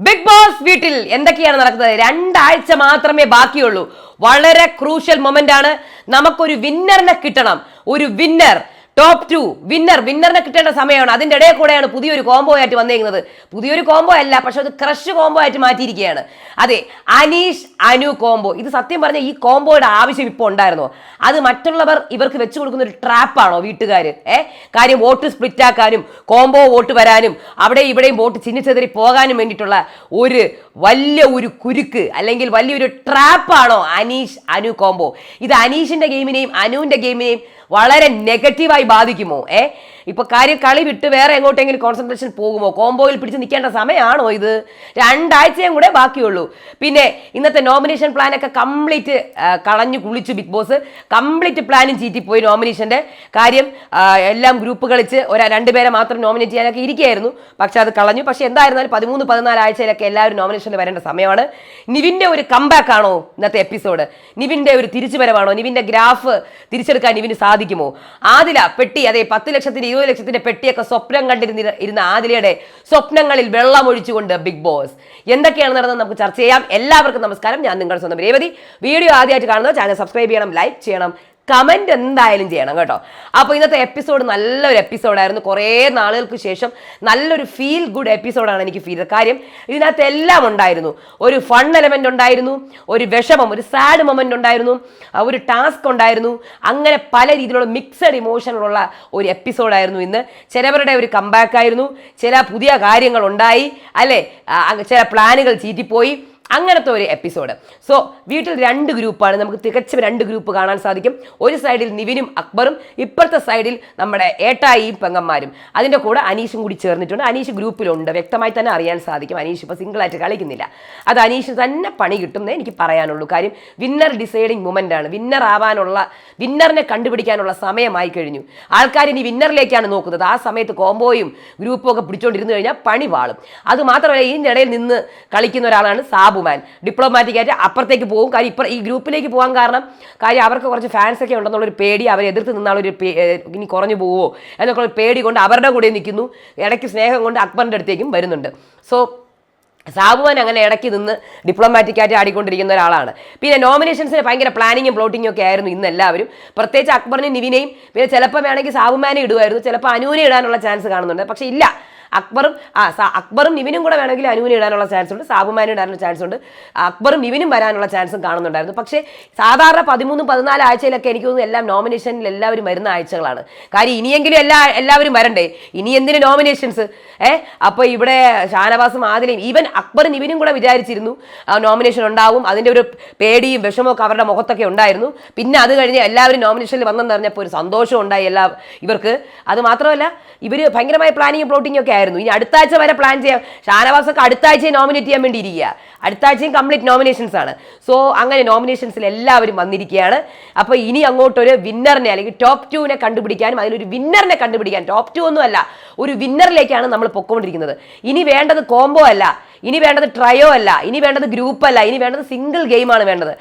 Big boss വീട്ടിൽ എന്തൊക്കെയാണ് നടക്കുന്നത്? രണ്ടാഴ്ച മാത്രമേ ബാക്കിയുള്ളൂ. വളരെ ക്രൂഷ്യൽ മൊമെന്റ് ആണ് നമുക്കൊരു വിന്നറിനെ കിട്ടണം. ഒരു വിന്നർ ടോപ്പ് ടു വിന്നർ വിന്നറിനെ കിട്ടേണ്ട സമയമാണ്. അതിന്റെ ഇടയിൽ കൂടെയാണ് പുതിയൊരു കോംബോ ആയിട്ട് വന്നേക്കുന്നത്. പുതിയൊരു കോംബോ അല്ല പക്ഷെ അത് ക്രഷ് കോംബോ ആയിട്ട് മാറ്റിയിരിക്കുകയാണ്. അതെ അനീഷ് അനു കോംബോ ഇത് സത്യം പറഞ്ഞാൽ ഈ കോംബോയുടെ ആവശ്യം ഇപ്പോൾ ഉണ്ടായിരുന്നോ. അത് മറ്റുള്ളവർ ഇവർക്ക് വെച്ചു കൊടുക്കുന്ന ഒരു ട്രാപ്പാണോ വീട്ടുകാർ ഏ? കാര്യം വോട്ട് സ്പ്ലിറ്റ് ആക്കാനും കോംബോ വോട്ട് വരാനും അവിടെ ഇവിടെയും വോട്ട് ചിഹ്നിച്ചെതിരി പോകാനും വേണ്ടിയിട്ടുള്ള ഒരു വലിയ ഒരു കുരുക്ക് അല്ലെങ്കിൽ വലിയൊരു ട്രാപ്പാണോ അനീഷ് അനു കോംബോ ഇത് അനീഷിന്റെ ഗെയിമിനെയും അനുവിന്റെ ഗെയിമിനെയും വളരെ നെഗറ്റീവായി ബാധിക്കുമോ? ഏ? ഇപ്പൊ കാര്യം കളി വിട്ട് വേറെ എങ്ങോട്ടെങ്കിലും കോൺസെൻട്രേഷൻ പോകുമോ? കോംബോയിൽ പിടിച്ച് നിൽക്കേണ്ട സമയമാണോ ഇത്? രണ്ടാഴ്ചയും കൂടെ ബാക്കിയുള്ളൂ. പിന്നെ ഇന്നത്തെ നോമിനേഷൻ പ്ലാൻ ഒക്കെ കംപ്ലീറ്റ് കളഞ്ഞു കുളിച്ചു ബിഗ് ബോസ്. കംപ്ലീറ്റ് പ്ലാനും ചീറ്റിപ്പോയി നോമിനേഷന്റെ കാര്യം. എല്ലാം ഗ്രൂപ്പ് കളിച്ച് ഒരു രണ്ടുപേരെ മാത്രം നോമിനേറ്റ് ചെയ്യാനൊക്കെ ഇരിക്കുകയായിരുന്നു. പക്ഷെ അത് കളഞ്ഞു. പക്ഷെ എന്തായിരുന്നാലും പതിമൂന്ന് പതിനാല് ആഴ്ചയിലൊക്കെ എല്ലാവരും നോമിനേഷനിൽ വരേണ്ട സമയമാണ്. നിവിന്റെ ഒരു കംബാക്ക് ആണോ ഇന്നത്തെ എപ്പിസോഡ് നിവിന്റെ ഒരു തിരിച്ചുവരവാണോ? നിവിന്റെ ഗ്രാഫ് തിരിച്ചെടുക്കാൻ നിവിന് സാധിക്കുമോ? ആദില പെട്ടി അതെ പത്ത് ലക്ഷത്തിന്റെ ഇരുപത് ലക്ഷത്തിന്റെ പെട്ടിയൊക്കെ സ്വപ്നം കണ്ടിരുന്ന ഇരുന്ന ആദിലയുടെ സ്വപ്നങ്ങളിൽ വെള്ളമൊഴിച്ചുകൊണ്ട് ബിഗ് ബോസ് എന്തൊക്കെയാണ് നടന്നത് നമുക്ക് ചർച്ച ചെയ്യാം. എല്ലാവർക്കും നമസ്കാരം. ഞാൻ നിങ്ങളുടെ സ്വന്തം രേവതി. വീഡിയോ ആദ്യമായിട്ട് കാണുന്നത് ചാനൽ സബ്സ്ക്രൈബ് ചെയ്യണം ലൈക്ക് ചെയ്യണം. കമന്റ് എന്തായാലും ചെയ്യണം കേട്ടോ. അപ്പോൾ ഇന്നത്തെ എപ്പിസോഡ് നല്ലൊരു എപ്പിസോഡായിരുന്നു കുറേ നാളുകൾക്ക് ശേഷം നല്ലൊരു ഫീൽ ഗുഡ് എപ്പിസോഡാണ് എനിക്ക് ഫീൽ കാര്യം ഇതിനകത്ത് എല്ലാം ഉണ്ടായിരുന്നു. ഒരു ഫൺ എലമെന്റ് ഉണ്ടായിരുന്നു ഒരു വിഷമം ഒരു സാഡ് മൊമെന്റ് ഉണ്ടായിരുന്നു ഒരു ടാസ്ക് ഉണ്ടായിരുന്നു. അങ്ങനെ പല രീതിയിലുള്ള മിക്സഡ് ഇമോഷനുള്ള ഒരു എപ്പിസോഡായിരുന്നു ഇന്ന്. ചിലവരുടെ ഒരു കമ്പാക്ക് ആയിരുന്നു. ചില പുതിയ കാര്യങ്ങൾ ഉണ്ടായി. അല്ലേ? ചില പ്ലാനുകൾ ചീറ്റിപ്പോയി. അങ്ങനത്തെ ഒരു എപ്പിസോഡ് സോ വീട്ടിൽ രണ്ട് ഗ്രൂപ്പാണ് നമുക്ക് തികച്ചും രണ്ട് ഗ്രൂപ്പ് കാണാൻ സാധിക്കും. ഒരു സൈഡിൽ നിവിനും അക്ബറും ഇപ്പുറത്തെ സൈഡിൽ നമ്മുടെ ഏട്ടായിയും പെങ്ങന്മാരും. അതിന്റെ കൂടെ അനീഷും കൂടി ചേർന്നിട്ടുണ്ട്. അനീഷ് ഗ്രൂപ്പിലുണ്ട് വ്യക്തമായി തന്നെ അറിയാൻ സാധിക്കും. അനീഷ് ഇപ്പോൾ സിംഗിളായിട്ട് കളിക്കുന്നില്ല. അത് അനീഷ് തന്നെ പണി കിട്ടുന്നേ എനിക്ക് പറയാനുള്ളൂ. കാര്യം വിന്നർ ഡിസൈഡിങ് മൊമെന്റ് ആണ്. വിന്നർ ആവാനുള്ള വിന്നറിനെ കണ്ടുപിടിക്കാനുള്ള സമയമായി കഴിഞ്ഞു. ആൾക്കാർ ഇനി വിന്നറിലേക്കാണ് നോക്കുന്നത്. ആ സമയത്ത് കോംബോയും ഗ്രൂപ്പും ഒക്കെ പിടിച്ചോണ്ടിരുന്നു കഴിഞ്ഞാൽ പണി വാളും. അത് മാത്രമല്ല ഇതിന്റെ ഇടയിൽ നിന്ന് കളിക്കുന്ന ഒരാളാണ് സാബുമാൻ ഡിപ്ലോമാറ്റിക് ആയിട്ട് അപ്പുറത്തേക്ക് പോകും. കാര്യം ഇപ്പം ഈ ഗ്രൂപ്പിലേക്ക് പോകാൻ കാരണം കാര്യം അവർക്ക് കുറച്ച് ഫാൻസ് ഒക്കെ ഉണ്ടെന്നുള്ളൊരു പേടി അവരെ എതിർത്ത് നിന്നാളൊരു ഇനി കുറഞ്ഞു പോവോ എന്നൊക്കെ ഒരു പേടി കൊണ്ട് അവരുടെ കൂടെ നിൽക്കുന്നു. ഇടയ്ക്ക് സ്നേഹം കൊണ്ട് അക്ബറിന്റെ അടുത്തേക്കും വരുന്നുണ്ട്. സോ സാബുവാൻ അങ്ങനെ ഇടയ്ക്ക് നിന്ന് ഡിപ്ലോമാറ്റിക് ആയിട്ട് ആടിക്കൊണ്ടിരിക്കുന്ന ഒരാളാണ്. പിന്നെ നോമിനേഷൻസിന് ഭയങ്കര പ്ലാനിങ്ങും പ്ലോട്ടിങ്ങും ഒക്കെ ആയിരുന്നു ഇന്ന് എല്ലാവരും. പ്രത്യേകിച്ച് അക്ബറിനെയും നിവിനെയും. പിന്നെ ചിലപ്പോൾ വേണമെങ്കിൽ സാബുമാനെ ഇടുമായിരുന്നു. ചിലപ്പോൾ അനുവിനെ ഇടാനുള്ള ചാൻസ് കാണുന്നുണ്ട്. പക്ഷേ ഇല്ല. അക്ബറും ആ അക്ബറും നിവിനും കൂടെ വേണമെങ്കിൽ അനുവിനെ ഇടാനുള്ള ചാൻസ് ഉണ്ട് സാബുമാനും ഇടാനുള്ള ചാൻസ് ഉണ്ട്. അക്ബറും നിവിനും വരാനുള്ള ചാൻസും കാണുന്നുണ്ടായിരുന്നു. പക്ഷേ സാധാരണ പതിമൂന്ന് പതിനാല് ആഴ്ചയിലൊക്കെ എനിക്ക് തോന്നുന്നു എല്ലാം നോമിനേഷനിൽ എല്ലാവരും വരുന്ന ആഴ്ചകളാണ്. കാര്യം ഇനിയെങ്കിലും എല്ലാ എല്ലാവരും വരണ്ടേ? ഇനി എന്തിന് നോമിനേഷൻസ് ഏ? അപ്പോൾ ഇവിടെ ഷാനവാസും ആദിലയും ഈവൻ അക്ബറും നിവിനും കൂടെ വിചാരിച്ചിരുന്നു നോമിനേഷൻ ഉണ്ടാവും. അതിന്റെ ഒരു പേടിയും വിഷമമൊക്കെ അവരുടെ മുഖത്തൊക്കെ ഉണ്ടായിരുന്നു. പിന്നെ അത് കഴിഞ്ഞ് എല്ലാവരും നോമിനേഷനിൽ വന്നെന്ന് പറഞ്ഞപ്പോൾ ഒരു സന്തോഷം ഉണ്ടായി എല്ലാ ഇവർക്ക്. അത് മാത്രമല്ല ഇവർ ഭയങ്കരമായ പ്ലാനിങ് പ്ലോട്ടിങ്ങും ഒക്കെ ആയിരുന്നു. ഇനി അടുത്ത ആഴ്ച വരെ പ്ലാൻ ചെയ്യാം. ഷാനവാസൊക്കെ അടുത്ത ആഴ്ച നോമിനേറ്റ് ചെയ്യാൻ വേണ്ടി ഇരിക്കുക അടുത്ത ആഴ്ചയും കംപ്ലീറ്റ് നോമിനേഷൻസ് ആണ്. സോ അങ്ങനെ നോമിനേഷൻസിൽ എല്ലാവരും വന്നിരിക്കുകയാണ്. അപ്പോൾ ഇനി അങ്ങോട്ടൊരു വിന്നറിനെ അല്ലെങ്കിൽ ടോപ്പ് ടുവിനെ കണ്ടുപിടിക്കാനും അതിലൊരു വിന്നറിനെ കണ്ടുപിടിക്കാൻ ടോപ്പ് ടു ഒന്നും അല്ല ഒരു വിന്നറിലേക്കാണ് നമ്മൾ പൊക്കോണ്ടിരിക്കുന്നത്. ഇനി വേണ്ടത് കോംബോ അല്ല. ഇനി വേണ്ടത് ട്രയോ അല്ല ഇനി വേണ്ടത് ഗ്രൂപ്പ് അല്ല ഇനി വേണ്ടത് സിംഗിൾ ഗെയിമാണ് വേണ്ടത്.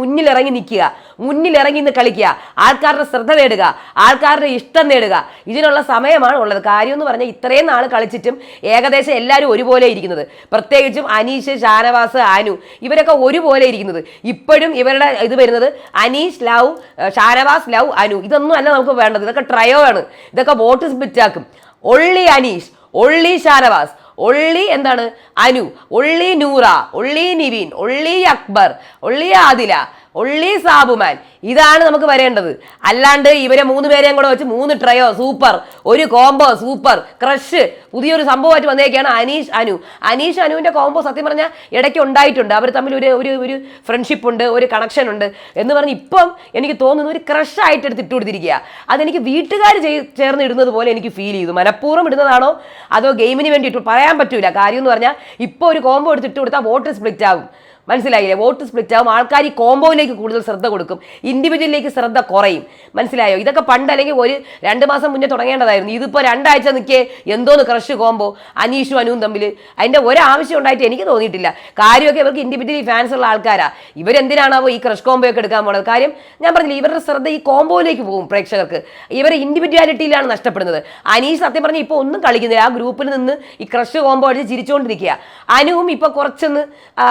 മുന്നിൽ ഇറങ്ങി നിൽക്കുക മുന്നിൽ ഇറങ്ങി നിന്ന് കളിക്കുക ആൾക്കാരുടെ ശ്രദ്ധ നേടുക ആൾക്കാരുടെ ഇഷ്ടം നേടുക. ഇതിനുള്ള സമയമാണ് ഉള്ളത്. കാര്യം എന്ന് പറഞ്ഞാൽ ഇത്രയും നാൾ കളിച്ചിട്ടും ഏകദേശം എല്ലാവരും ഒരുപോലെ ഇരിക്കുന്നത്. പ്രത്യേകിച്ചും അനീഷ് ഷാനവാസ് അനു ഇവരൊക്കെ ഒരുപോലെ ഇരിക്കുന്നത്. ഇപ്പോഴും ഇവരുടെ ഇത് വരുന്നത് അനീഷ് ലവ് ഷാനവാസ് ലവ് അനു. ഇതൊന്നും അല്ല നമുക്ക് വേണ്ടത്. ഇതൊക്കെ ട്രയോ ആണ്. ഇതൊക്കെ vote സ്പിറ്റാക്കും only Aneesh only Shanavas only എന്താണ് Anu only Noora only Nivin only Akbar only Adila only Sabumon. ഇതാണ് നമുക്ക് വരേണ്ടത്. അല്ലാണ്ട് ഇവരെ മൂന്ന് പേരെയും കൂടെ വെച്ച് മൂന്ന് ട്രയോ സൂപ്പർ ഒരു കോംബോ സൂപ്പർ ക്രഷ് പുതിയൊരു സംഭവമായിട്ട് വന്നേക്കാണ് അനീഷ് അനു. അനീഷ് അനുവിന്റെ കോംബോ സത്യം പറഞ്ഞാൽ ഇടയ്ക്ക് ഉണ്ടായിട്ടുണ്ട്. അവർ തമ്മിൽ ഒരു ഒരു ഒരു ഫ്രണ്ട്ഷിപ്പ് ഉണ്ട് ഒരു കണക്ഷൻ ഉണ്ട് എന്ന് പറഞ്ഞ് ഇപ്പം എനിക്ക് തോന്നുന്നു ഒരു ക്രഷ് ആയിട്ട് എടുത്ത് ഇട്ട് കൊടുത്തിരിക്കുക അതെനിക്ക് വീട്ടുകാർ ചേർന്ന് ഇടുന്നത് പോലെ എനിക്ക് ഫീൽ ചെയ്തു. മനഃപൂർവം ഇടുന്നതാണോ അതോ ഗെയിമിന് വേണ്ടി ഇട്ടു പറയാൻ പറ്റൂല? കാര്യം എന്ന് പറഞ്ഞാൽ ഇപ്പോൾ ഒരു കോംബോ എടുത്ത് ഇട്ട് കൊടുത്താൽ വോട്ട് സ്പ്ലിറ്റ് ആകും മനസ്സിലായില്ലേ? വോട്ട് സ്പ്ലിറ്റ് ആവും. ആൾക്കാർ ഈ കോമ്പോയിലേക്ക് കൂടുതൽ ശ്രദ്ധ കൊടുക്കും. ഇൻഡിവിജ്വലിലേക്ക് ശ്രദ്ധ കുറയും. മനസ്സിലായോ? ഇതൊക്കെ പണ്ട് അല്ലെങ്കിൽ ഒരു രണ്ട് മാസം മുന്നേ തുടങ്ങേണ്ടതായിരുന്നു. ഇതിപ്പോൾ രണ്ടാഴ്ച നിൽക്കേ. എന്തോന്ന് ക്രഷ് കോമ്പോ അനീഷും അനുവും തമ്മിൽ അതിന്റെ ഒരാവശ്യം ഉണ്ടായിട്ട് എനിക്ക് തോന്നിയിട്ടില്ല. കാര്യമൊക്കെ ഇവർക്ക് ഇൻഡിവിജ്വലി ഫാൻസ് ഉള്ള ആൾക്കാരാണ് ഇവരെന്തിനാണാവോ ഈ ക്രഷ് കോംബോ ഒക്കെ എടുക്കാൻ പോണത്? കാര്യം ഞാൻ പറഞ്ഞില്ല ഇവരുടെ ശ്രദ്ധ ഈ കോംബോയിലേക്ക് പോകും പ്രേക്ഷകർക്ക്. ഇവരെ ഇൻഡിവിജ്വാലിറ്റിയിലാണ് നഷ്ടപ്പെടുന്നത്. അനീഷ് സത്യം പറഞ്ഞാൽ ഇപ്പോൾ ഒന്നും കളിക്കുന്നില്ല. ആ ഗ്രൂപ്പിൽ നിന്ന് ഈ ക്രഷ് കോംബോ അടിച്ച് ചിരിച്ചുകൊണ്ടിരിക്കുക അനുവും ഇപ്പോൾ കുറച്ചൊന്ന് ആ,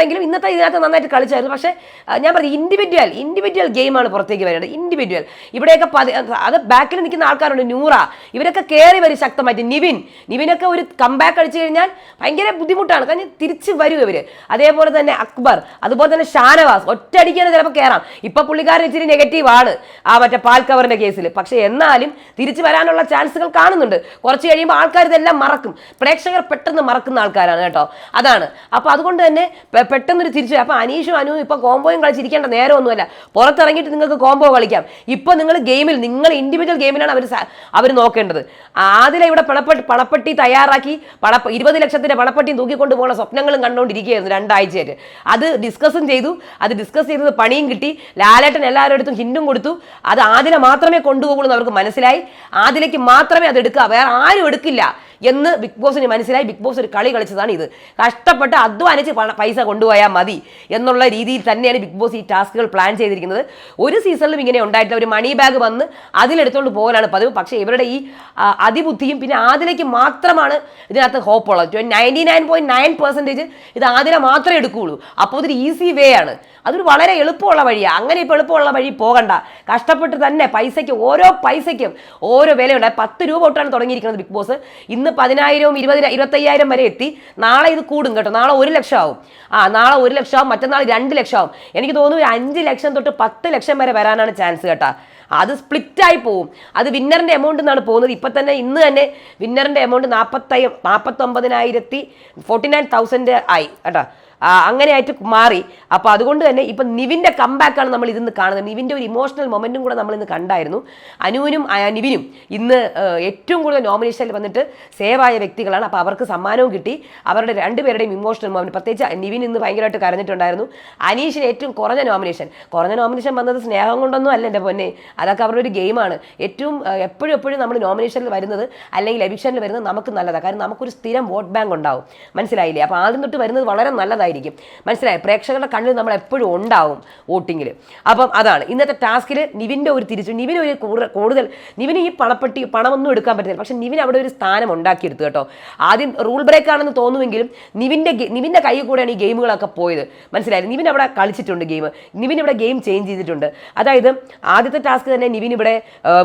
കളിക്കുന്നുണ്ടെങ്കിലും ഇന്നത്തെ ഇതിനകത്ത് നന്നായിട്ട് കളിച്ചായിരുന്നു. പക്ഷേ ഞാൻ പറഞ്ഞു ഇൻഡിവിജ്വൽ ഇൻഡിവിജ്വൽ ഗെയിമാണ് പുറത്തേക്ക് വരുന്നത് ഇൻഡിവിജ്വൽ ഇവിടെയൊക്കെ അത് ബാക്കിൽ നിൽക്കുന്ന ആൾക്കാരുണ്ട്. നൂറ. ഇവരൊക്കെ കയറി വരും ശക്തമായിട്ട്. നിവിൻ. നിവിനൊക്കെ ഒരു കംബാക്ക് അടിച്ചു കഴിഞ്ഞാൽ ഭയങ്കര ബുദ്ധിമുട്ടാണ്. കാരണം തിരിച്ച് വരും ഇവർ അതേപോലെ തന്നെ അക്ബർ. അതുപോലെ തന്നെ ഷാനവാസ്. ഒറ്റയടിക്കാണ് ചിലപ്പോൾ കയറാം ഇപ്പം പുള്ളിക്കാരൻ ഇച്ചിരി നെഗറ്റീവ് ആണ്. ആ മറ്റേ പാൽ കവറിന്റെ കേസിൽ പക്ഷേ എന്നാലും തിരിച്ചു വരാനുള്ള ചാൻസുകൾ കാണുന്നുണ്ട്. കുറച്ച് കഴിയുമ്പോൾ ആൾക്കാർ ഇതെല്ലാം മറക്കും. പ്രേക്ഷകർ പെട്ടെന്ന് മറക്കുന്ന ആൾക്കാരാണ് കേട്ടോ. അതാണ്. അപ്പോൾ അതുകൊണ്ട് തന്നെ പെട്ടെന്നൊരു തിരിച്ചു അപ്പൊ അനീഷും അനുവും ഇപ്പൊ കോംബോയും കളിച്ചിരിക്കേണ്ട നേരമൊന്നുമല്ല. പുറത്തിറങ്ങിയിട്ട് നിങ്ങൾക്ക് കോംബോ കളിക്കാം. ഇപ്പൊ നിങ്ങൾ ഗെയിമിൽ നിങ്ങൾ ഇൻഡിവിജ്വൽ ഗെയിമിലാണ് അവർ അവർ നോക്കേണ്ടത്. ആദ്യം ഇവിടെ പണപ്പെട്ടി പണപ്പെട്ടി തയ്യാറാക്കി പണ ഇരുപത് ലക്ഷത്തിന്റെ പണപ്പെട്ടി തൂക്കിക്കൊണ്ട് പോകുന്ന സ്വപ്നങ്ങളും കണ്ടുകൊണ്ടിരിക്കുകയായിരുന്നു രണ്ടാഴ്ചയായിട്ട്. അത് ഡിസ്കസും ചെയ്തു. അത് ഡിസ്കസ് ചെയ്തത് പണിയും കിട്ടി. ലാലേട്ടൻ എല്ലാവരുടെ അടുത്തും ഹിൻഡും കൊടുത്തു. അത് ആദിലെ മാത്രമേ കൊണ്ടുപോകുള്ളൂ എന്ന് അവർക്ക് മനസ്സിലായി. ആദിലേക്ക് മാത്രമേ അത് എടുക്കുക വേറെ ആരും എടുക്കില്ല എന്ന് ബിഗ് ബോസിന് മനസ്സിലായി. ബിഗ് ബോസ് ഒരു കളി കളിച്ചതാണ് ഇത്. കഷ്ടപ്പെട്ട് അധ്വാനിച്ച് പൈസ കൊണ്ടുപോയാൽ മതി എന്നുള്ള രീതിയിൽ തന്നെയാണ് ബിഗ് ബോസ് ഈ ടാസ്കുകൾ പ്ലാൻ ചെയ്തിരിക്കുന്നത്. ഒരു സീസണിലും ഇങ്ങനെ ഉണ്ടായിട്ടില്ല. ഒരു മണി ബാഗ് വന്ന് അതിലെടുത്തുകൊണ്ട് പോകലാണ് പതിവ്. പക്ഷേ ഇവരുടെ ഈ അതിബുദ്ധിയും പിന്നെ ആദിലേക്ക് മാത്രമാണ് ഇതിനകത്ത് ഹോപ്പ് ഉള്ളത് ninety nine point nine percentage ഇത് ആദിനെ മാത്രമേ എടുക്കുകയുള്ളൂ. അപ്പോൾ ഇതൊരു ഈസി വേ ആണ്. അതൊരു വളരെ എളുപ്പമുള്ള വഴിയാണ് അങ്ങനെ ഇപ്പോൾ എളുപ്പമുള്ള വഴി പോകണ്ട. കഷ്ടപ്പെട്ട് തന്നെ പൈസയ്ക്ക് ഓരോ പൈസയ്ക്കും ഓരോ വിലയുണ്ട്. പത്ത് രൂപ തൊട്ടാണ് തുടങ്ങിയിരിക്കുന്നത് ബിഗ് ബോസ്. ഇന്ന് പതിനായിരവും ഇരുപതിനായിരം ഇരുപത്തയ്യായിരം വരെ എത്തി. നാളെ ഇത് കൂടും കേട്ടോ. നാളെ ഒരു ലക്ഷം ആവും നാളെ ഒരു ലക്ഷം ആവും മറ്റന്നാൾ രണ്ട് ലക്ഷം ആവും എനിക്ക് തോന്നുന്നു ഒരു അഞ്ച് ലക്ഷം തൊട്ട് പത്ത് ലക്ഷം വരെ വരാനാണ് ചാൻസ് കേട്ടാ. അത് സ്പ്ലിറ്റ് ആയി പോവും. അത് വിന്നറിന്റെ എമൗണ്ട് എന്നാണ് പോകുന്നത്. ഇപ്പം തന്നെ ഇന്ന് തന്നെ വിന്നറിന്റെ എമൗണ്ട് നാൽപ്പത്തയ്യ നാൽപ്പത്തൊമ്പതിനായിരത്തി ഫോർട്ടി നയൻ തൗസൻഡ് ആയി കേട്ടോ. ആ, അങ്ങനെയായിട്ട് മാറി. അപ്പോൾ അതുകൊണ്ട് തന്നെ ഇപ്പം നിവിന്റെ കമ്പാക്കാണ് നമ്മൾ ഇതിന്ന് കാണുന്നത്. നിവിന്റെ ഒരു ഇമോഷണൽ മൊമെന്റും കൂടെ നമ്മൾ ഇന്ന് കണ്ടായിരുന്നു. അനുവിനും നിവിനും ഇന്ന് ഏറ്റവും കൂടുതൽ നോമിനേഷനിൽ വന്നിട്ട് സേവായ വ്യക്തികളാണ്. അപ്പോൾ അവർക്ക് സമ്മാനവും കിട്ടി. അവരുടെ രണ്ടുപേരുടെയും ഇമോഷണൽ മൊമെന്റ് പ്രത്യേകിച്ച് നിവിൻ ഇന്ന് ഭയങ്കരമായിട്ട് കരഞ്ഞിട്ടുണ്ടായിരുന്നു. അനീഷിന് ഏറ്റവും കുറഞ്ഞ നോമിനേഷൻ കുറഞ്ഞ നോമിനേഷൻ വന്നത് സ്നേഹം കൊണ്ടൊന്നും അല്ല എന്റെ പൊന്നെ. അതൊക്കെ അവരുടെ ഒരു ഗെയിമാണ് ഏറ്റവും എപ്പോഴും എപ്പോഴും നമ്മൾ നോമിനേഷനിൽ വരുന്നത് അല്ലെങ്കിൽ എവിക്ഷനിൽ വരുന്നത് നമുക്ക് നല്ലതാണ് കാരണം നമുക്കൊരു സ്ഥിരം വോട്ട് ബാങ്ക് ഉണ്ടാവും. മനസ്സിലായില്ലേ? അപ്പോൾ ആദ്യം തൊട്ട് വരുന്നത് വളരെ നല്ലതായിരിക്കും മനസ്സിലായി? പ്രേക്ഷകരുടെ കണ്ണിൽ നമ്മൾ എപ്പോഴും ഉണ്ടാവും വോട്ടിങ്ങിൽ. അപ്പം അതാണ്. ഇന്നത്തെ ടാസ്കിൽ നിവിന്റെ ഒരു തിരിച്ചു നിവിന് ഒരു കൂടുതൽ നിവിന് ഈ പണപ്പെട്ടി പണമൊന്നും എടുക്കാൻ പറ്റില്ല പക്ഷെ നിവിൻ അവിടെ ഒരു സ്ഥാനം ഉണ്ടാക്കിയെടുത്തു കേട്ടോ. ആദ്യം റൂൾ ബ്രേക്ക് ആണെന്ന് തോന്നുമെങ്കിലും നിവിന്റെ നിവിന്റെ കൈ കൂടെയാണ് ഈ ഗെയിമുകളൊക്കെ പോയത്. മനസ്സിലായി? നിവിൻ അവിടെ കളിച്ചിട്ടുണ്ട് ഗെയിം. നിവിൻ ഇവിടെ ഗെയിം ചേഞ്ച് ചെയ്തിട്ടുണ്ട്. അതായത് ആദ്യത്തെ ടാസ്ക് തന്നെ നിവിൻ ഇവിടെ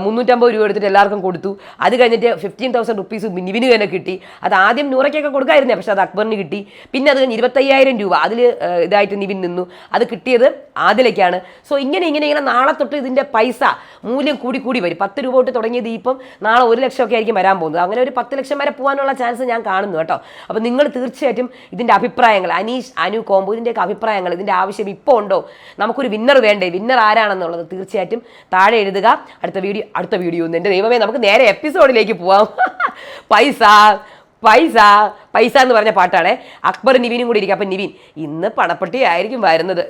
മുന്നൂറ്റമ്പത് രൂപ എടുത്തിട്ട് എല്ലാവർക്കും കൊടുത്തു. അത് കഴിഞ്ഞിട്ട് ഫിഫ്റ്റീൻ തൗസൻഡ് റുപ്പീസ് നിവിന് തന്നെ കിട്ടി. അത് ആദ്യം നൂറയ്ക്കൊക്കെ കൊടുക്കായിരുന്നേ പക്ഷെ അത് അക്ബറിന് കിട്ടി. പിന്നെ അത് കഴിഞ്ഞ് ഇരുപത്തയ്യായിരം രൂപ. അതിൽ ഇതായിട്ട് നിവിൻ നിന്നു. അത് കിട്ടിയത് ആദിലേക്കാണ് സോ ഇങ്ങനെ ഇങ്ങനെ ഇങ്ങനെ നാളെ തൊട്ട് ഇതിന്റെ പൈസ മൂല്യം കൂടി കൂടി വരും. പത്ത് രൂപ തൊട്ട് തുടങ്ങിയത് ഇപ്പം നാളെ ഒരു ലക്ഷമൊക്കെ ആയിരിക്കും വരാൻ പോകുന്നത്. അങ്ങനെ ഒരു പത്ത് ലക്ഷം വരെ പോകാനുള്ള ചാൻസ് ഞാൻ കാണുന്നു കേട്ടോ. അപ്പോൾ നിങ്ങൾ തീർച്ചയായിട്ടും ഇതിന്റെ അഭിപ്രായങ്ങൾ അനീഷ് അനു കോമ്പോ ഇതിന്റെയൊക്കെ അഭിപ്രായങ്ങൾ ഇതിന്റെ ആവശ്യം ഇപ്പോൾ ഉണ്ടോ? നമുക്കൊരു വിന്നർ വേണ്ടേ? വിന്നർ ആരാണെന്നുള്ളത് തീർച്ചയായിട്ടും താഴെ എഴുതുക. അടുത്ത വീഡിയോ അടുത്ത വീഡിയോ എന്റെ ദൈവമേ നമുക്ക് നേരെ എപ്പിസോഡിലേക്ക് പോവാം. പൈസ പൈസ പൈസ എന്ന് പറഞ്ഞ പാട്ടാണ്. അക്ബർ നിവീനും കൂടി ഇരിക്കും. അപ്പം നിവീൻ ഇന്ന് പണപ്പെട്ടി ആയിരിക്കും വരുന്നത്.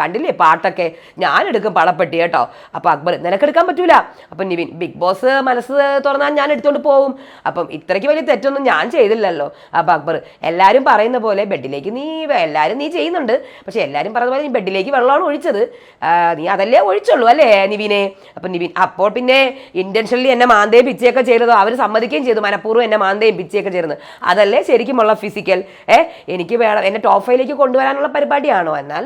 കണ്ടില്ലേ പാട്ടൊക്കെ? ഞാൻ എടുക്കും പണപ്പെട്ടി കേട്ടോ. അപ്പം അക്ബർ നിനക്ക് എടുക്കാൻ പറ്റൂല. അപ്പം നിവിൻ ബിഗ് ബോസ് മനസ്സ് തുറന്നാൽ ഞാൻ എടുത്തുകൊണ്ട് പോവും. അപ്പം ഇത്രയ്ക്ക് വലിയ തെറ്റൊന്നും ഞാൻ ചെയ്തില്ലല്ലോ. അപ്പം അക്ബർ എല്ലാവരും പറയുന്ന പോലെ ബെഡിലേക്ക് നീ എല്ലാവരും നീ ചെയ്യുന്നുണ്ട്. പക്ഷേ എല്ലാവരും പറയുന്ന പോലെ നീ ബെഡിലേക്ക് വെള്ളമാണ് ഒഴിച്ചത്. നീ അതല്ലേ ഒഴിച്ചുള്ളൂ അല്ലേ നിവിനെ? അപ്പം നിവിൻ അപ്പോൾ പിന്നെ ഇന്റൻഷനലി എന്നെ മാന്തയും പിച്ചയൊക്കെ ചെയ്തതോ? അവർ സമ്മതിക്കുകയും ചെയ്തു. മനഃപൂർവം എന്നെ മാന്തയും പിച്ചയൊക്കെ ചേർന്ന് അതല്ലേ ശരിക്കുമുള്ള ഫിസിക്കൽ ഏ എനിക്ക് വേണം എന്നെ ടോപ്പ് ഫൈവിലേക്ക് കൊണ്ടുവരാനുള്ള പരിപാടിയാണോ? എന്നാൽ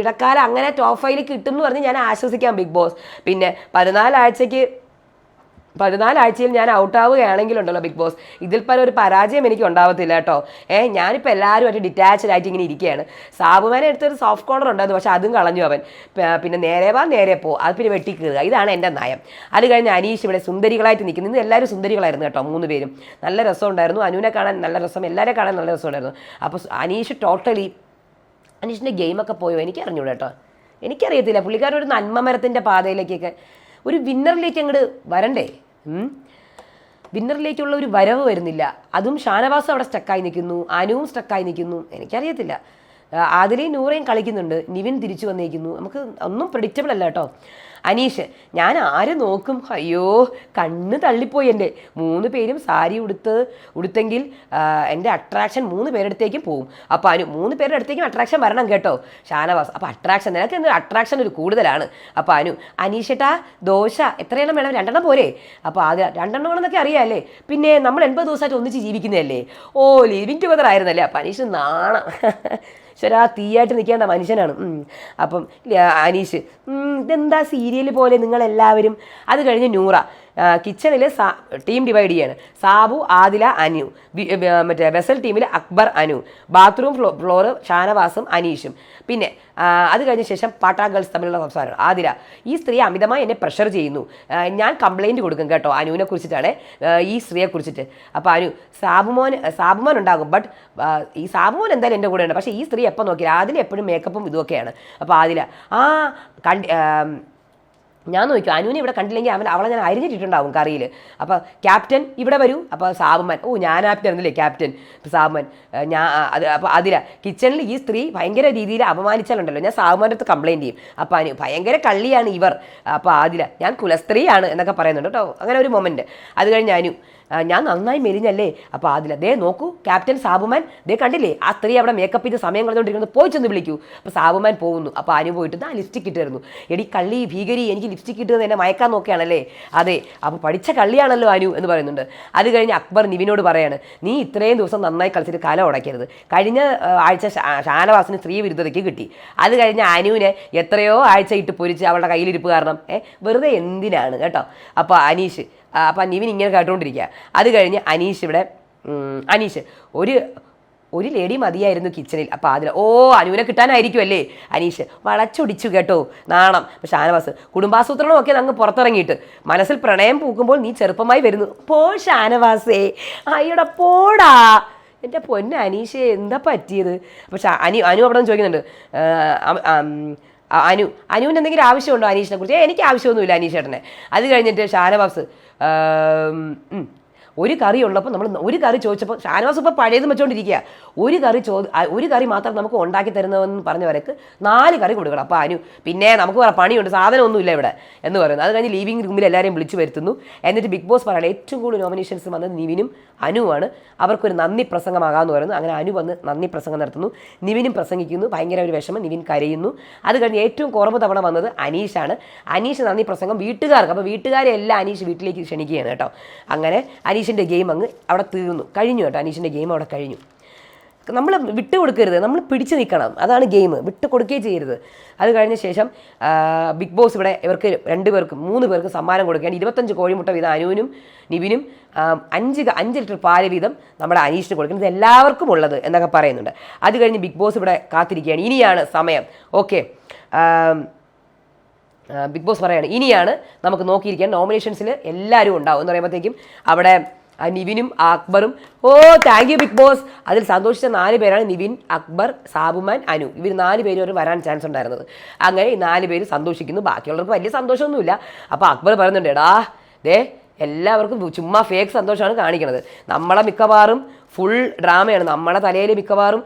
ഇടക്കാലം അങ്ങനെ ടോപ്പ് ഫൈവിൽ കിട്ടും എന്ന് പറഞ്ഞ് ഞാൻ ആശ്വസിക്കാം ബിഗ് ബോസ് പിന്നെ പതിനാലാഴ്ചയ്ക്ക് പതിനാലാഴ്ചയിൽ ഞാൻ ഔട്ടാവുകയാണെങ്കിലുണ്ടല്ലോ ബിഗ് ബോസ്. ഇതിൽ പല ഒരു പരാജയം എനിക്ക് ഉണ്ടാവത്തില്ല കേട്ടോ. ഏഹ് ഞാനിപ്പോൾ എല്ലാവരുമായിട്ട് ഡിറ്റാച്ച്ഡ് ആയിട്ട് ഇങ്ങനെ ഇരിക്കുകയാണ്. സാബുമാനെ എടുത്തൊരു സോഫ്റ്റ് കോർണർ ഉണ്ടായിരുന്നു പക്ഷെ അതും കളഞ്ഞു അവൻ. പിന്നെ നേരെ വാ നേരെ പോ. അത് പിന്നെ വെട്ടിക്കീറുക. ഇതാണ് എന്റെ നയം. അത് കഴിഞ്ഞ് അനീഷ് ഇവിടെ സുന്ദരികളായിട്ട് നിൽക്കുന്നു. ഇന്ന് എല്ലാവരും സുന്ദരികളായിരുന്നു കേട്ടോ മൂന്ന് പേരും. നല്ല രസം ഉണ്ടായിരുന്നു. അനുവിനെ കാണാൻ നല്ല രസം എല്ലാവരെ കാണാൻ നല്ല രസം ഉണ്ടായിരുന്നു. അപ്പോൾ അനീഷ് ടോട്ടലി അനീഷിന്റെ ഗെയിമൊക്കെ പോയോ? എനിക്ക് അറിഞ്ഞൂടാ കേട്ടോ. എനിക്കറിയത്തില്ല. പുള്ളിക്കാരൊരു നന്മ മരത്തിന്റെ പാതയിലേക്കൊക്കെ ഒരു വിന്നറിലേക്ക് അങ്ങോട്ട് വരണ്ടേ? വിന്നറിലേക്കുള്ള ഒരു വരവ് വരുന്നില്ല. അതും ഷാനവാസ് അവിടെ സ്റ്റക്കായി നിൽക്കുന്നു. അനുവും സ്റ്റക്കായി നിൽക്കുന്നു. എനിക്കറിയത്തില്ല. ആദിലയും നൂറയും കളിക്കുന്നുണ്ട്. നിവിൻ തിരിച്ചു വന്നേക്കുന്നു. നമുക്ക് ഒന്നും പ്രഡിക്റ്റബിൾ അല്ല കേട്ടോ. അനീഷ് ഞാൻ ആര് നോക്കും? അയ്യോ കണ്ണ് തള്ളിപ്പോയി എന്റെ. മൂന്ന് പേരും സാരി ഉടുത്ത് ഉടുത്തെങ്കിൽ എന്റെ അട്രാക്ഷൻ മൂന്ന് പേരെടുത്തേക്കും പോവും. അപ്പോൾ അനു മൂന്ന് പേരുടെ അടുത്തേക്കും അട്രാക്ഷൻ വരണം കേട്ടോ. ഷാനവാസ് അപ്പോൾ അട്രാക്ഷൻ നിനക്ക് എന്ത് അട്രാക്ഷൻ ഒരു കൂടുതലാണ്. അപ്പോൾ അനു അനീഷേട്ടാ ദോശ എത്രയെണ്ണം വേണം? രണ്ടെണ്ണം പോരെ. അപ്പോൾ ആദ്യം രണ്ടെണ്ണം വേണമെന്നൊക്കെ അറിയാമല്ലേ പിന്നെ നമ്മൾ എൺപത് ദിവസമായിട്ട് ഒന്നിച്ച് ജീവിക്കുന്നതല്ലേ? ഓ ലിവിങ് ടുഗദർ ആയിരുന്നല്ലേ? അപ്പോൾ അനീഷ് നാണം. ശരാ തീയായിട്ട് നിൽക്കേണ്ട മനുഷ്യനാണ്. അപ്പം അനീഷ് ഇതെന്താ സീരിയൽ പോലെ നിങ്ങളെല്ലാവരും? അത് കഴിഞ്ഞ് നൂറ. കിച്ചണിൽ ടീം ഡിവൈഡ് ചെയ്യാണ്. സാബു ആദില അനു. മറ്റേ വെസൽ ടീമിൽ Akbar Anu. Bathroom flow floor ഷാനവാസും അനീഷും. പിന്നെ അത് കഴിഞ്ഞ ശേഷം പാട്ടാ ഗേൾസ് തമ്മിലുള്ള സംസാരം ആദില ഈ സ്ത്രീ അമിതമായി എന്നെ പ്രഷർ ചെയ്യുന്നു. ഞാൻ കംപ്ലൈന്റ് കൊടുക്കും കേട്ടോ അനുവിനെ കുറിച്ചിട്ടാണ്. ഈ സ്ത്രീയെ കുറിച്ചിട്ട്. അപ്പോൾ അനു സാബുമോൻ സാബുമോൻ ഉണ്ടാകും ബട്ട് ഈ സാബുമോൻ എന്തായാലും എന്റെ കൂടെ ഉണ്ട്. പക്ഷേ ഈ സ്ത്രീ എപ്പോൾ നോക്കിയാൽ ആദില എപ്പോഴും മേക്കപ്പും ഇതുമൊക്കെയാണ് അപ്പോൾ ആദില ആ കണ്ട് ഞാൻ നോക്കും അനുവിനെ ഇവിടെ കണ്ടില്ലെങ്കിൽ അവൻ അവളെ ഞാൻ അരിഞ്ഞിട്ടുണ്ടാവും കറിയിൽ അപ്പോൾ ക്യാപ്റ്റൻ ഇവിടെ വരൂ. അപ്പോൾ സാബുമൻ ഓ ഞാൻ ആപ്റ്റായിരുന്നില്ലേ ക്യാപ്റ്റൻ? സാബുമൻ ഞാൻ അത് അപ്പോൾ അതില കിച്ചണിൽ ഈ സ്ത്രീ ഭയങ്കര രീതിയിൽ അപമാനിച്ചാലുണ്ടല്ലോ. ഞാൻ സാബുമാന്റെ അടുത്ത് കംപ്ലയിന്റ് ചെയ്യും. അപ്പോൾ അനു ഭയങ്കര കള്ളിയാണ് ഇവർ. അപ്പോൾ ആദില ഞാൻ കുലസ്ത്രീയാണ് എന്നൊക്കെ പറയുന്നുണ്ട് കേട്ടോ. അങ്ങനെ ഒരു മൊമെന്റ് അത് കഴിഞ്ഞ് അനു ഞാൻ നന്നായി മെലിഞ്ഞല്ലേ? അപ്പോൾ അതിൽ ദേ നോക്കൂ ക്യാപ്റ്റൻ സാബുമാൻ ദേ കണ്ടില്ലേ ആ സ്ത്രീ അവിടെ മേക്കപ്പ് ചെയ്ത് സമയം കളഞ്ഞുകൊണ്ടിരിക്കുന്നത് പോയി ചെന്ന് വിളിക്കൂ. അപ്പോൾ സാബുമാൻ പോകുന്നു. അപ്പോൾ അനു പോയിട്ട് ആ ലിപ്സ്റ്റിക് ഇട്ടായിരുന്നു എടി കള്ളി ഭീകരി എനിക്ക് ലിപ്സ്റ്റിക് ഇട്ടത് എന്നെ മയക്കാൻ നോക്കുകയാണല്ലേ? അതെ അപ്പോൾ പഠിച്ച കള്ളിയാണല്ലോ അനു എന്ന് പറയുന്നുണ്ട്. അത് കഴിഞ്ഞ് അക്ബർ നിവിനോട് പറയാണ് നീ ഇത്രയും ദിവസം നന്നായി കളിച്ചിട്ട് കല ഉടയ്ക്കരുത്. കഴിഞ്ഞ ആഴ്ച ഷാനവാസിന് സ്ത്രീ വിരുദ്ധതയ്ക്ക് കിട്ടി. അത് കഴിഞ്ഞ് അനുവിനെ എത്രയോ ആഴ്ച ഇട്ട് പൊരിച്ച് അവളുടെ കയ്യിലിരിപ്പ് കാരണം ഏ വെറുതെ എന്തിനാണ്? കേട്ടോ. അപ്പോൾ അനീഷ് അപ്പം നിവിൻ ഇങ്ങനെ കേട്ടുകൊണ്ടിരിക്കുക അത് കഴിഞ്ഞ് അനീഷ് ഇവിടെ അനീഷ് ഒരു ഒരു ലേഡി മതിയായിരുന്നു കിച്ചണിൽ. അപ്പോൾ അതിൽ ഓ അനുവിനെ കിട്ടാനായിരിക്കും അല്ലേ? അനീഷ് വളച്ചൊടിച്ചു കേട്ടോ നാണം. ഷാനവാസ് കുടുംബാസൂത്രണമൊക്കെ അങ്ങ് പുറത്തിറങ്ങിയിട്ട് മനസ്സിൽ പ്രണയം പൂക്കുമ്പോൾ നീ ചെറുപ്പമായി വരുന്നു. പോ ഷാനവാസേ അയ്യടാ പോടാ. എന്റെ പൊന്ന അനീഷേ എന്താ പറ്റിയത്? പക്ഷെ അനു അനു അവിടെ ചോദിക്കുന്നുണ്ട് അനു അനുവിന് എന്തെങ്കിലും ആവശ്യമുണ്ടോ അനീഷിനെ കുറിച്ച്? എനിക്ക് ആവശ്യമൊന്നുമില്ല അനീഷേട്ടനെ. അത് കഴിഞ്ഞിട്ട് ഷാനവാസ് ആം, ഉം. ഒരു കറി ഉള്ളപ്പോൾ നമ്മൾ ഒരു കറി ചോദിച്ചപ്പോൾ ഷാനവാസ് ഇപ്പോൾ പഴയത് വെച്ചുകൊണ്ടിരിക്കുക ഒരു കറി ചോ ഒരു കറി മാത്രം നമുക്ക് ഉണ്ടാക്കി തരുന്നതെന്ന് പറഞ്ഞവർക്ക് നാല് കറി കൊടുക്കണം. അപ്പോൾ അനു പിന്നെ നമുക്ക് വേറെ പണിയുണ്ട് സാധനമൊന്നുമില്ല ഇവിടെ എന്ന് പറയുന്നത് അത് കഴിഞ്ഞ് ലീവിംഗ് റൂമിൽ എല്ലാവരെയും വിളിച്ചു വരുത്തുന്നു. എന്നിട്ട് ബിഗ് ബോസ് പറയുന്നത് ഏറ്റവും കൂടുതൽ നോമിനേഷൻസ് വന്നത് നിവിനും അനുവാണ് അവർക്കൊരു നന്ദി പ്രസംഗമാകാമെന്ന് പറയുന്നു. അങ്ങനെ അനു വന്ന് നന്ദി പ്രസംഗം നടത്തുന്നു. നിവിനും പ്രസംഗിക്കുന്നു. ഭയങ്കര ഒരു വിഷമം. നിവിൻ കരയുന്നു. അത് കഴിഞ്ഞ് ഏറ്റവും കുറവ് തവണ വന്നത് അനീഷാണ്. അനീഷ് നന്ദി പ്രസംഗം വീട്ടുകാർക്ക് അപ്പോൾ വീട്ടുകാരെ എല്ലാം അനീഷ് വീട്ടിലേക്ക് ക്ഷണിക്കുകയാണ് കേട്ടോ. അങ്ങനെ അനീഷിന്റെ ഗെയിം അങ്ങ് അവിടെ തീർന്നു. കഴിഞ്ഞു കേട്ടോ അനീഷിന്റെ ഗെയിം അവിടെ കഴിഞ്ഞു. നമ്മൾ വിട്ട് കൊടുക്കരുത് നമ്മൾ പിടിച്ചു നിൽക്കണം. അതാണ് ഗെയിം വിട്ട് കൊടുക്കുകയും ചെയ്യരുത്. അത് കഴിഞ്ഞ ശേഷം ബിഗ് ബോസ് ഇവിടെ ഇവർക്ക് രണ്ട് പേർക്ക് മൂന്ന് പേർക്ക് സമ്മാനം കൊടുക്കുകയാണ്. ഇരുപത്തഞ്ച് കോഴിമുട്ട വീതം അനുവിനും നിവിനും അഞ്ച് അഞ്ച് ലിറ്റർ പാൽ വീതം നമ്മുടെ അനീഷിന് കൊടുക്കുന്നത് എല്ലാവർക്കും ഉള്ളത് എന്നൊക്കെ പറയുന്നുണ്ട്. അത് കഴിഞ്ഞ് ബിഗ് ബോസ് ഇവിടെ കാത്തിരിക്കുകയാണ്. ഇനിയാണ് സമയം. ഓക്കെ. ബിഗ് ബോസ് പറയാണ് ഇനിയാണ് നമുക്ക് നോക്കിയിരിക്കാൻ നോമിനേഷൻസിൽ എല്ലാവരും ഉണ്ടാവും എന്ന് പറയുമ്പോഴത്തേക്കും അവിടെ നിവിനും അക്ബറും ഓ താങ്ക് യു ബിഗ് ബോസ്. അതിൽ സന്തോഷിച്ച നാല് പേരാണ് നിവിൻ അക്ബർ സാബുമാൻ അനു. ഇവർ നാല് പേര് വരെ വരാൻ ചാൻസ് ഉണ്ടായിരുന്നത്. അങ്ങനെ ഈ നാല് പേര് സന്തോഷിക്കുന്നു. ബാക്കിയുള്ളവർക്ക് വലിയ സന്തോഷമൊന്നുമില്ല. അപ്പോൾ അക്ബർ പറയുന്നുണ്ട് എടാ ദേ എല്ലാവർക്കും ചുമ്മാ ഫേക്ക് സന്തോഷമാണ് കാണിക്കുന്നത് നമ്മളെ മിക്കവാറും ഫുൾ ഡ്രാമയാണ് നമ്മുടെ തലയിൽ മിക്കവാറും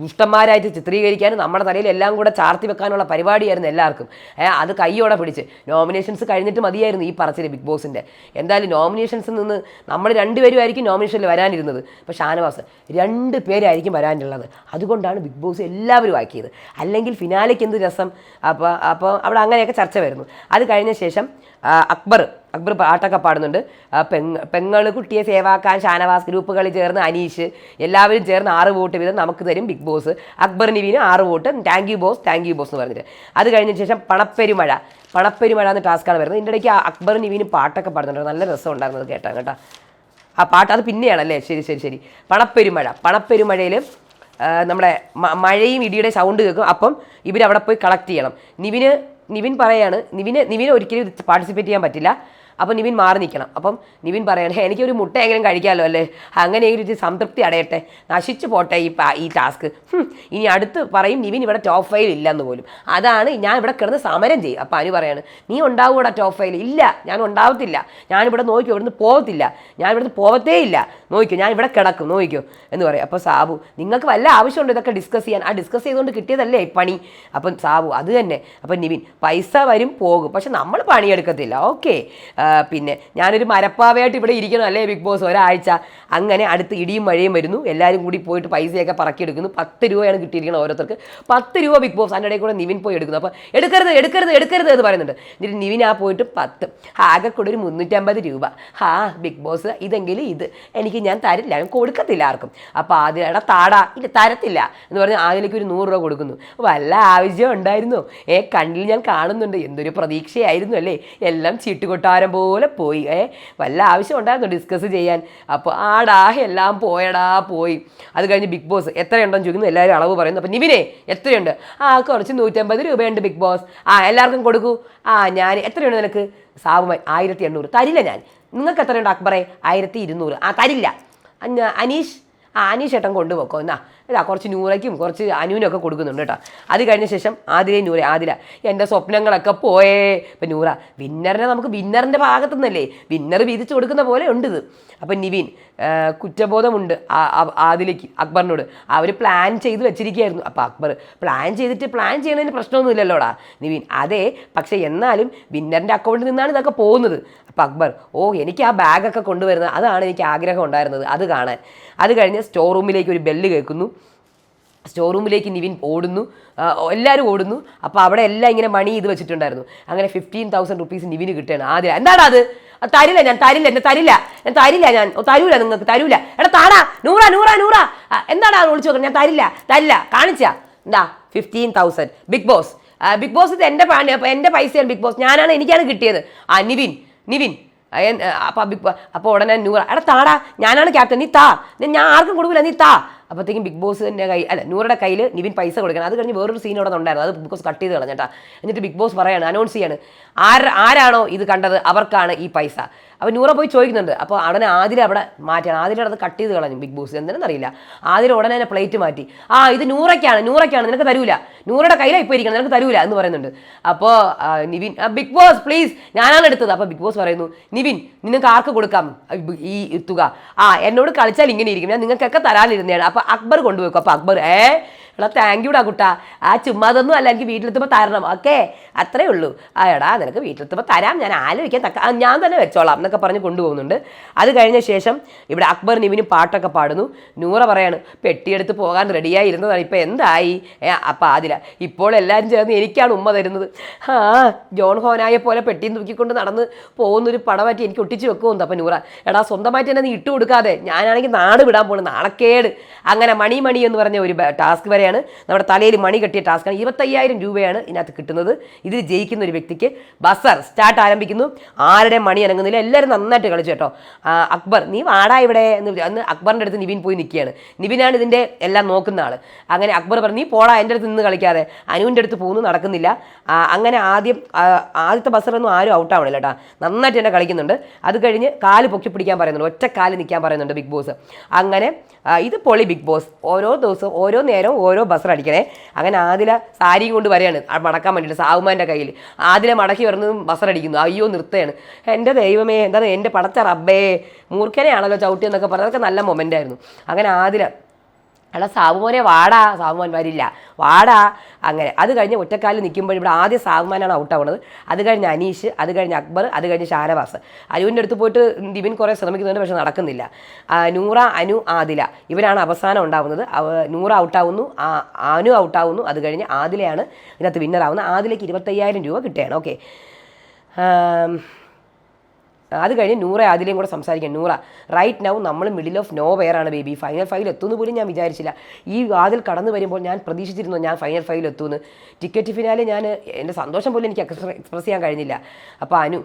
ദുഷ്ടന്മാരായിട്ട് ചിത്രീകരിക്കാനും നമ്മുടെ തലയിൽ എല്ലാം കൂടെ ചാർത്തി വെക്കാനുള്ള പരിപാടിയായിരുന്നു എല്ലാവർക്കും. അത് കൈയോടെ പിടിച്ച്. നോമിനേഷൻസ് കഴിഞ്ഞിട്ട് മതിയായിരുന്നു ഈ പറച്ചിൽ ബിഗ് ബോസിന്റെ എന്തായാലും നോമിനേഷൻസിൽ നിന്ന് നമ്മൾ രണ്ടുപേരും ആയിരിക്കും നോമിനേഷനിൽ വരാനിരുന്നത്. ഇപ്പോൾ ഷാനവാസ് രണ്ട് പേരായിരിക്കും വരാനുള്ളത്. അതുകൊണ്ടാണ് ബിഗ് ബോസ് എല്ലാവരും ആക്കിയത്. അല്ലെങ്കിൽ ഫിനാലയ്ക്ക് എന്ത് രസം? അപ്പോൾ അപ്പോൾ അവിടെ അങ്ങനെയൊക്കെ ചർച്ച വരുന്നു. അത് കഴിഞ്ഞ ശേഷം അക്ബർ അക്ബർ പാട്ടൊക്കെ പാടുന്നുണ്ട്. പെങ്ങ് പെങ് പെങ്ങൾ കുട്ടിയെ സേവാക്കാൻ ഷാനവാസ് ഗ്രൂപ്പുകളിൽ ചേർന്ന് അനീഷ് എല്ലാവരും ചേർന്ന് ആറ് വോട്ട് വീതം നമുക്ക് തരും ബിഗ് ബോസ്. അക്ബർ നിവിന് ആറ് vote thank you boss thank you boss എന്ന് പറഞ്ഞിട്ട്. അത് കഴിഞ്ഞ ശേഷം പണപ്പെരുമഴ പണപ്പെരുമഴ എന്ന ടാസ്ക്കാണ് വരുന്നത്. ഇതിന്റെ ഇടയ്ക്ക് അക്ബർ നിവിന് പാട്ടൊക്കെ പാടുന്നുണ്ട്. നല്ല രസം ഉണ്ടായിരുന്നത് കേട്ടോ കേട്ടോ. ആ പാട്ട് അത് പിന്നെയാണല്ലേ? ശരി ശരി ശരി. പണപ്പെരുമഴ പണപ്പെരുമഴയിൽ നമ്മുടെ മഴയും ഇടിയുടെ സൗണ്ട് കേൾക്കും. അപ്പം ഇവരവിടെ പോയി കളക്ട് ചെയ്യണം. നിവിന് നിവിൻ പറയാണ് നിവിന് നിവിന് ഒരിക്കലും പാർട്ടിസിപ്പേറ്റ് ചെയ്യാൻ പറ്റില്ല. അപ്പം നിവിൻ മാറി നിൽക്കണം. അപ്പം നിവിൻ പറയണേ എനിക്കൊരു മുട്ട എങ്കിലും കഴിക്കാമല്ലോ അല്ലേ? അങ്ങനെ ഒരു സംതൃപ്തി അടയട്ടെ. നശിച്ചു പോട്ടെ ഈ ഈ ടാസ്ക്. ഇനി അടുത്ത് പറയും നിവിൻ ഇവിടെ ടോപ്പ് ഫൈൽ ഇല്ലെന്ന് പോലും. അതാണ് ഞാൻ ഇവിടെ കിടന്ന് സമരം ചെയ്യും അപ്പം അനു പറയാണ് നീ ഉണ്ടാവൂടാ ടോപ്പ് ഫൈൽ ഇല്ല ഞാൻ ഉണ്ടാവത്തില്ല. ഞാനിവിടെ നോക്കി ഇവിടുന്ന് പോകത്തില്ല ഞാൻ ഇവിടുന്ന് പോകത്തേ ഇല്ല. നോക്കിയോ ഞാൻ ഇവിടെ കിടക്കും. നോക്കിയോ എന്ന് പറയും. അപ്പോൾ സാബു നിങ്ങൾക്ക് വല്ല ആവശ്യമുണ്ട് ഇതൊക്കെ ഡിസ്കസ് ചെയ്യാൻ? ആ ഡിസ്കസ് ചെയ്തുകൊണ്ട് കിട്ടിയതല്ലേ പണി. അപ്പം സാബു അത് തന്നെ. അപ്പം നിവിൻ പൈസ വരും പോകും. പക്ഷെ നമ്മൾ പണിയെടുക്കത്തില്ല. ഓക്കെ. പിന്നെ ഞാനൊരു മരപ്പാവയായിട്ട് ഇവിടെ ഇരിക്കണം അല്ലേ ബിഗ് ബോസ് ഒരാഴ്ച. അങ്ങനെ അടുത്ത് ഇടിയും മഴയും വരുന്നു. എല്ലാവരും കൂടി പോയിട്ട് പൈസയൊക്കെ പറക്കിയെടുക്കുന്നു. പത്ത് രൂപയാണ് കിട്ടിയിരിക്കുന്നത് ഓരോരുത്തർക്ക്. പത്ത് രൂപ ബിഗ് ബോസ് അതിന്റെ ഇടയിൽ കൂടെ നിവിൻ പോയി എടുക്കുന്നു. അപ്പോൾ എടുക്കരുത് എടുക്കരുത് എടുക്കരുത് എന്ന് പറയുന്നുണ്ട്. എന്നിട്ട് നിവിൻ ആ പോയിട്ട് പത്ത് ആകെ കൂടെ ഒരു മുന്നൂറ്റമ്പത് രൂപ. ഹാ ബിഗ് ബോസ് ഇതെങ്കിലും ഇത്. എനിക്ക് ഞാൻ തരില്ല ഞാൻ കൊടുക്കത്തില്ല ആർക്കും. അപ്പോൾ ആദ്യം എടാ താടാ ഇല്ല തരത്തില്ല എന്ന് പറഞ്ഞ് ആദ്യത്തിലേക്ക് ഒരു നൂറ് രൂപ കൊടുക്കുന്നു. വല്ല ആവശ്യം ഉണ്ടായിരുന്നു? ഏ കണ്ണിൽ ഞാൻ കാണുന്നുണ്ട്. എന്തൊരു പ്രതീക്ഷയായിരുന്നു അല്ലേ? എല്ലാം ചീട്ടുകൊട്ടാരം പോലെ പോയി. ഏ വല്ല ആവശ്യം ഉണ്ടായിരുന്നു ഡിസ്കസ് ചെയ്യാൻ. അപ്പോൾ ആടാ എല്ലാം പോയടാ പോയി. അത് കഴിഞ്ഞ് ബിഗ് ബോസ് എത്രയുണ്ടെന്ന് ചോദിക്കുന്നു. എല്ലാവരും അളവ് പറയുന്നു. അപ്പോൾ നിവിനെ എത്രയുണ്ട്? ആ കുറച്ച് നൂറ്റമ്പത് രൂപയുണ്ട് ബിഗ് ബോസ്. ആ എല്ലാവർക്കും കൊടുക്കൂ. ആ ഞാൻ എത്രയുണ്ട് നിനക്ക്? സാവുമായി ആയിരത്തി എണ്ണൂറ് തരില്ല ഞാൻ. നിങ്ങൾക്ക് എത്രയുണ്ട് അക്ബറെ? ആയിരത്തി ഇരുന്നൂറ് ആ തരില്ല. അനീഷ്. ആ അനീഷ് ഏട്ടൻ കൊണ്ടുപോക്കോ. എന്നാ ഇതാ കുറച്ച് നൂറയ്ക്കും കുറച്ച് അനുവിനൊക്കെ കൊടുക്കുന്നുണ്ട് കേട്ടോ. അത് കഴിഞ്ഞ ശേഷം ആദിലെ നൂറ ആദില എന്റെ സ്വപ്നങ്ങളൊക്കെ പോയേ. ഇപ്പം നൂറ വിന്നറിനെ നമുക്ക് വിന്നറിന്റെ ഭാഗത്തു നിന്നല്ലേ വിന്നർ വീതിച്ചു കൊടുക്കുന്ന പോലെ ഉണ്ട് ഇത്. അപ്പം നിവിൻ കുറ്റബോധമുണ്ട് ആദിലേക്ക് അക്ബറിനോട്. അവർ പ്ലാൻ ചെയ്ത് വെച്ചിരിക്കുകയായിരുന്നു. അപ്പോൾ അക്ബർ പ്ലാൻ ചെയ്തിട്ട് പ്ലാൻ ചെയ്യുന്നതിന് പ്രശ്നമൊന്നുമില്ലല്ലോടാ നിവിൻ? അതെ പക്ഷേ എന്നാലും വിന്നറിന്റെ അക്കൗണ്ടിൽ നിന്നാണ് ഇതൊക്കെ പോകുന്നത്. അപ്പോൾ അക്ബർ ഓ എനിക്ക് ആ ബാഗൊക്കെ കൊണ്ടുവരുന്നത് അതാണ് എനിക്ക് ആഗ്രഹം ഉണ്ടായിരുന്നത്. അത് കാണാൻ. അത് കഴിഞ്ഞ് സ്റ്റോർ റൂമിലേക്ക് ഒരു ബെല്ല് കേൾക്കുന്നു. സ്റ്റോർ റൂമിലേക്ക് നിവിൻ ഓടുന്നു. എല്ലാവരും ഓടുന്നു. അപ്പോൾ അവിടെ എല്ലാം ഇങ്ങനെ മണി ഇത് വെച്ചിട്ടുണ്ടായിരുന്നു. അങ്ങനെ ഫിഫ്റ്റീൻ തൗസൻഡ് റുപ്പീസ് നിവിന് കിട്ടുകയാണ് ആദ്യം. എന്താണ് അത്? തരില്ല ഞാൻ തരില്ല എന്നെ തരില്ല. ഞാൻ തരില്ല ഞാൻ. തരൂല നിങ്ങൾക്ക് തരൂല. എടാ താടാ നൂറ നൂറ നൂറ. എന്താണ് അത് വിളിച്ചു നോക്കണം ഞാൻ തരില്ല തരില്ല. കാണിച്ചാ. എന്താ? Fifteen thousand big boss big boss ഇത് എന്റെ എന്റെ പൈസയാണ് ബിഗ് ബോസ് ഞാനാണ് എനിക്കാണ് കിട്ടിയത്. ആ നിവിൻ നിവിൻ. അപ്പോൾ ബിഗ് അപ്പോൾ ഉടനെ നൂറ. എടാ താടാ ഞാനാണ് ക്യാപ്റ്റൻ നീ താ. ഞാൻ ആർക്കും കൊടുക്കില്ല നീ താ. അപ്പോഴത്തേക്കും ബിഗ് ബോസിന്റെ കൈ അല്ല നൂറുടെ കയ്യിൽ നിവിൻ പൈസ കൊടുക്കണം. അത് കഴിഞ്ഞ് വേറൊരു സീൻ അവിടെ ഉണ്ടായിരുന്നു. അത് ബിഗ് ബോസ് കട്ട് ചെയ്ത് കളഞ്ഞേട്ടാ എന്നിട്ട് ബിഗ് ബോസ് പറയാണ് അനൗൺസ് ചെയ്യാണ്. ആര് ആരാണോ ഇത് കണ്ടത്? അവർക്കാണ് ഈ പൈസ. അപ്പോൾ നൂറ പോയി ചോദിക്കുന്നുണ്ട്. അപ്പോൾ ഉടനെ ആതിര അവിടെ മാറ്റിയാണ്. ആതിര അത് കട്ട് ചെയ്ത് കളഞ്ഞു ബിഗ് ബോസ്. എന്തിനെന്ന് അറിയില്ല. ആതിര ഉടനെ തന്നെ പ്ലേറ്റ് മാറ്റി. ആ ഇത് നൂറയ്ക്കാണ് നൂറയ്ക്കാണ്. നിനക്ക് തരൂല. നൂറുടെ കയ്യിലാണ് ഇപ്പോൾ ഇരിക്കണം നിനക്ക് തരൂല എന്ന് പറയുന്നുണ്ട്. അപ്പോൾ നിവിൻ ബിഗ് ബോസ് പ്ലീസ് ഞാനാണ് എടുത്തത്. അപ്പോൾ ബിഗ് ബോസ് പറയുന്നു നിവിൻ നിനക്ക് ആർക്ക് കൊടുക്കാം? ഈ തുക. ആ എന്നോട് കളിച്ചാൽ ഇങ്ങനെ ഇരിക്കും. ഞാൻ നിങ്ങൾക്കൊക്കെ തരാനിരുന്നതാണ്. അപ്പോൾ അക്ബർ കൊണ്ടുപോയിക്കും. അപ്പോൾ അക്ബർ ഏ? എടാ താങ്ക് യുടാ കുട്ടാ. ആ ചുമ്മാതൊന്നും അല്ല എനിക്ക് വീട്ടിലെത്തുമ്പോൾ തരണം. ഓക്കെ അത്രേ ഉള്ളൂ. ആ എടാ നിനക്ക് വീട്ടിലെത്തുമ്പോൾ തരാം. ഞാൻ ആലോചിക്കാൻ തക്ക ഞാൻ തന്നെ വെച്ചോളാം എന്നൊക്കെ പറഞ്ഞ് കൊണ്ടുപോകുന്നുണ്ട്. അത് കഴിഞ്ഞ ശേഷം ഇവിടെ അക്ബർ നിവിനും പാട്ടൊക്കെ പാടുന്നു. നൂറ പറയാണ് പെട്ടിയെടുത്ത് പോകാൻ റെഡിയായി ഇപ്പം എന്തായി? അപ്പം അതില. ഇപ്പോൾ എല്ലാവരും ചേർന്ന് എനിക്കാണ് ഉമ്മ തരുന്നത്. ആ ജോൺ ഹോനായെ പോലെ പെട്ടിയും തൂക്കിക്കൊണ്ട് നടന്ന് പോകുന്നൊരു പടമാറ്റി എനിക്ക് ഒട്ടിച്ച് വെക്കുമെന്ന് അപ്പം നൂറ. എടാ സ്വന്തമായിട്ട് തന്നെ നീ ഇട്ട് കൊടുക്കാതെ ഞാനാണെങ്കിൽ നാട് വിടാൻ പോണു. നാണക്കേട് അങ്ങനെ മണി മണി എന്ന് പറഞ്ഞ ഒരു ടാസ്ക് വരെയാണ് നമ്മുടെ തലയിൽ മണി കെട്ടിയ ടാസ്ക്കാണ് ഇരുപത്തയ്യായിരം രൂപയാണ് ഇതിനകത്ത് കിട്ടുന്നത്. ഇതിൽ ജയിക്കുന്ന ഒരു വ്യക്തിക്ക് ബസർ സ്റ്റാർട്ട് ആരംഭിക്കുന്നു. ആരുടെ മണി അനങ്ങുന്നില്ല. എല്ലാവരും നന്നായിട്ട് കളിച്ചു കേട്ടോ. അക്ബർ നീ വാടാ ഇവിടെ എന്ന് അന്ന് അക്ബറിന്റെ അടുത്ത് നിവിൻ പോയി നിൽക്കുകയാണ്. നിവിനാണ് ഇതിന്റെ എല്ലാം നോക്കുന്ന ആൾ അങ്ങനെ അക്ബർ പറഞ്ഞു നീ പോടാ എന്റെ അടുത്ത് നിന്ന് കളിക്കാതെ. അനുവിന്റെ അടുത്ത് പോകുന്നു നടക്കുന്നില്ല. അങ്ങനെ ആദ്യം ആദ്യത്തെ ബസറൊന്നും ആരും ഔട്ട് ആവണില്ല കേട്ടോ. നന്നായിട്ട് തന്നെ കളിക്കുന്നുണ്ട്. അത് കഴിഞ്ഞ് കാൽ പൊക്കി പിടിക്കാൻ പറയുന്നുണ്ട്. ഒറ്റ കാൽ നിൽക്കാൻ പറയുന്നുണ്ട് ബിഗ് ബോസ്. അങ്ങനെ ഇത് പൊളി ബിഗ് ബോസ്. ഓരോ ദിവസവും ഓരോ നേരവും ഓരോ ബസർ അടിക്കണേ. അങ്ങനെ ആദില സാരിയും കൊണ്ട് വരെയാണ് മടക്കാൻ വേണ്ടിയിട്ട് സാവുമാന്റെ കയ്യിൽ ആദില മടക്കി വരുന്നതും ബസർ അടിക്കുന്നു. അയ്യോ നിർത്തുകയാണ്. എന്റെ ദൈവമേ എന്താണ് എന്റെ പടച്ച റബ്ബേ മൂർഖനെയാണല്ലോ ചവിട്ടി എന്നൊക്കെ പറഞ്ഞത്. അതൊക്കെ നല്ല മൊമെന്റ് ആയിരുന്നു. അങ്ങനെ ആദില എടാ സാബുമോനെ വാടാ സാബുമോൻ വരില്ല വാടാ അങ്ങനെ. അത് കഴിഞ്ഞ് ഒറ്റക്കാലിൽ നിൽക്കുമ്പോൾ ഇവിടെ ആദ്യം സാബുമാനാണ് ഔട്ടാവുന്നത് അത് കഴിഞ്ഞ് അനീഷ് അത് കഴിഞ്ഞ് അക്ബർ അത് കഴിഞ്ഞ് ഷാനവാസ്. അനുവിന്റെ അടുത്ത് പോയിട്ട് ദിവിൻ കുറേ ശ്രമിക്കുന്നുണ്ട് പക്ഷെ നടക്കുന്നില്ല. നൂറ അനു ആദില. ഇവരാണ് അവസാനം ഉണ്ടാവുന്നത്. നൂറ ഔട്ടാവുന്നു അനു ഔട്ടാവുന്നു അത് കഴിഞ്ഞ് ആദിലയാണ് ഇതിനകത്ത് വിന്നറാവുന്നത് ആദിലേക്ക് ഇരുപത്തയ്യായിരം രൂപ കിട്ടുകയാണ്. ഓക്കെ അത് കഴിഞ്ഞ് നൂറ അതിലേയും കൂടെ സംസാരിക്കാം. നൂറ റൈറ്റ് നൗ നമ്മൾ മിഡിൽ ഓഫ് നോ വെയറാണ് ബേബി ഫൈനൽ ഫൈവിൽ എത്തുമെന്ന് പോലും ഞാൻ വിചാരിച്ചില്ല. ഈ വാതിൽ കടന്നു വരുമ്പോൾ ഞാൻ പ്രതീക്ഷിച്ചിരുന്നു ഞാൻ ഫൈനൽ ഫൈവിൽ എത്തുമെന്ന്. ടിക്കറ്റ് ഫിനാലെ ഞാൻ എന്റെ സന്തോഷം പോലും എനിക്ക് എക്സ്പ്രസ് ചെയ്യാൻ കഴിഞ്ഞില്ല. അപ്പോൾ അനു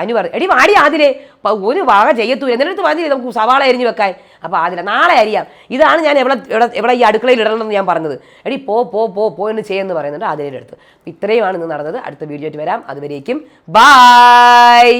അനു പറഞ്ഞു എടി വാടി ആദിലെ. ഒരു വാഴ ചെയ്യത്തു എന്നിടത്ത് വന്നില്ലേ നമുക്ക് സവാള അരിഞ്ഞു വെക്കാൻ? അപ്പോൾ ആദില നാളെ അരിയാം. ഇതാണ് ഞാൻ എവിടെ എവിടെ എവിടെ ഈ അടുക്കളയിൽ ഇടണമെന്ന് ഞാൻ പറഞ്ഞത്. എടി പോ പോ പോ പോ എന്ന് ചെയ്യുമെന്ന് പറയുന്നുണ്ട് ആദിലയുടെ ഇത്രയുമാണ് ഇന്ന് നടന്നത്. അടുത്ത വീഡിയോ ആയിട്ട് വരാം. അതുവരേക്കും ബായ്